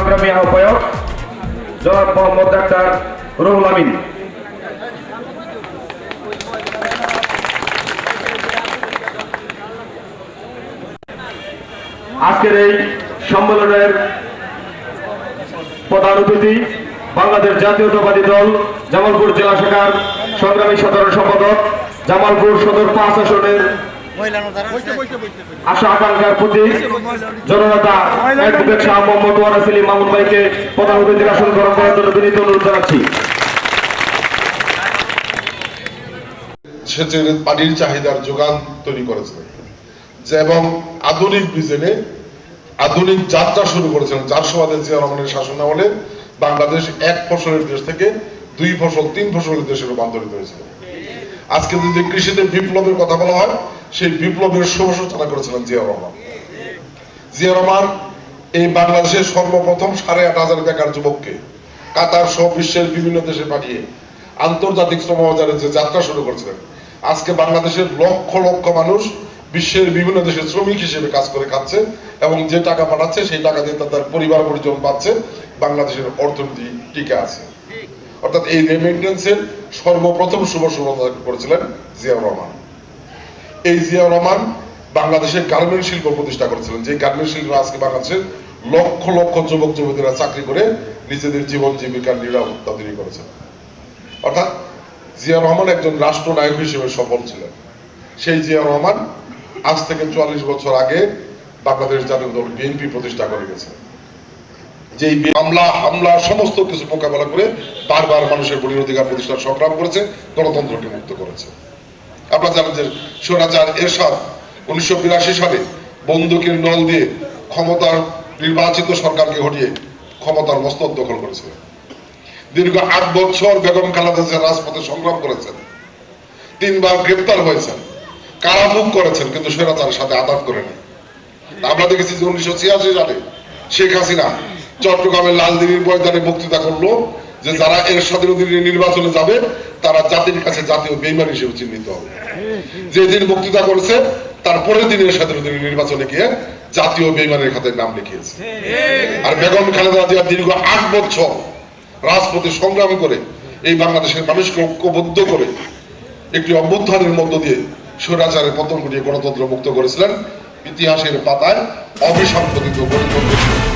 সংগ্রামী আহ্বায়ক জনাব মোহাম্মদ ডাক্তার রুহুল আমিন। আজকের এই সম্মেলনের প্রধান অতিথি বাংলাদেশ জাতীয়তাবাদী দল জামালপুর জেলা শাখার সংগ্রামী সাধারণ সম্পাদক, জামালপুর সদর পাঁচ আসনের আশা আকাঙ্ক্ষার প্রতি জননেতা অ্যাডভোকেট শাহ মোহাম্মদ ওয়ারাসিলি মামুন ভাইকে প্রধান আসন গ্রহণ করার জন্য বিনীত অনুরোধ জানাচ্ছি। সেচের পানির চাহিদার যোগান তৈরি করেছে। যে এবং আধুনিক বিজনে আধুনিক যাত্রা শুরু করেছেন। যার সমাজে জিয়া রহমানের শাসন আমলে বাংলাদেশ এক ফসলের দেশ থেকে দুই ফসল তিন ফসলের দেশে রূপান্তরিত হয়েছিল আজকে যদি কৃষিতে বিপ্লবের কথা বলা হয়, সেই বিপ্লবের শুভ সূচনা করেছিলেন জিয়া রহমান। জিয়া রহমান এই বাংলাদেশের সর্বপ্রথম সাড়ে আট হাজার বেকার যুবককে কাতার সহ বিশ্বের বিভিন্ন দেশে পাঠিয়ে আন্তর্জাতিক শ্রম বাজারে যে যাত্রা শুরু করেছিলেন, আজকে বাংলাদেশের লক্ষ লক্ষ মানুষ বিশ্বের বিভিন্ন দেশে শ্রমিক হিসেবে কাজ করে খাচ্ছে এবং যে টাকা পাঠাচ্ছে, সেই টাকা দিয়ে তাদের পরিবার পরিজন পাচ্ছে, বাংলাদেশের অর্থনীতি টিকে আছে। অর্থাৎ এই রেমিটেন্সের সর্বপ্রথম শুভ সূচনা করেছিলেন জিয়াউর রহমান। এই জিয়াউর রহমান বাংলাদেশের গার্মেন্ট শিল্প প্রতিষ্ঠা করেছিলেন। যে গার্মেন্ট শিল্প আজকে বাংলাদেশের লক্ষ লক্ষ যুবক যুবতীরা চাকরি করে নিজেদের জীবন জীবিকার নিরাপত্তা তৈরি করেছেন। অর্থাৎ জিয়া রহমান একজন রাষ্ট্রনায়ক হিসেবে সফল ছিলেন। সেই জিয়া রহমান আজ থেকে চুয়াল্লিশ বছর আগে বাংলাদেশ জাতীয় দল বিএনপি প্রতিষ্ঠা করে গেছে। যে এই হামলা, সমস্ত কিছু মোকাবেলা করে বারবার মানুষের ভোটের অধিকার প্রতিষ্ঠার সংগ্রাম করেছে, গণতন্ত্রকে মুক্ত করেছে। আপনারা জানেন যে স্বরাচার এরশাদ উনিশশো বিরাশি সালে বন্দুকের নল দিয়ে ক্ষমতার নির্বাচিত সরকারকে হটিয়ে ক্ষমতার মস্তক দখল করেছিলেন। দীর্ঘ আট বছর বেগম খালেদা রাজপথে সংগ্রাম করেছেন। তিনবার গ্রেপ্তার হয়েছেন। কারামুখ করেছেন, কিন্তু স্বৈরাচারের সাথে আঘাত করেনি আমরা দেখেছি যে উনিশশো ছিয়াশি সালে শেখ হাসিনা চট্টগ্রামের লালদিনীর ময়দানে বক্তৃতা করল যে যারা এর স্বাধীন নির্বাচনে যাবে, তারা জাতির কাছে জাতীয় বেইমান হিসেবে চিহ্নিত হবে। যেদিন বক্তৃতা করেছে, তার পরের দিনের স্বাধীন নির্বাচনে গিয়ে জাতীয় বেইমানের খাতে নাম লিখিয়েছে। আর বেগম খালেদা জিয়া দীর্ঘ আট বছর রাজপথে সংগ্রাম করে, এই বাংলাদেশের মানুষকে ঐক্যবদ্ধ করে একটি অভ্যুত্থানের মধ্য দিয়ে স্বৈরাচারের পতন ঘটিয়ে গণতন্ত্র মুক্ত করেছিলেন। ইতিহাসের পাতায় অবিসংবাদিত গণতন্ত্র।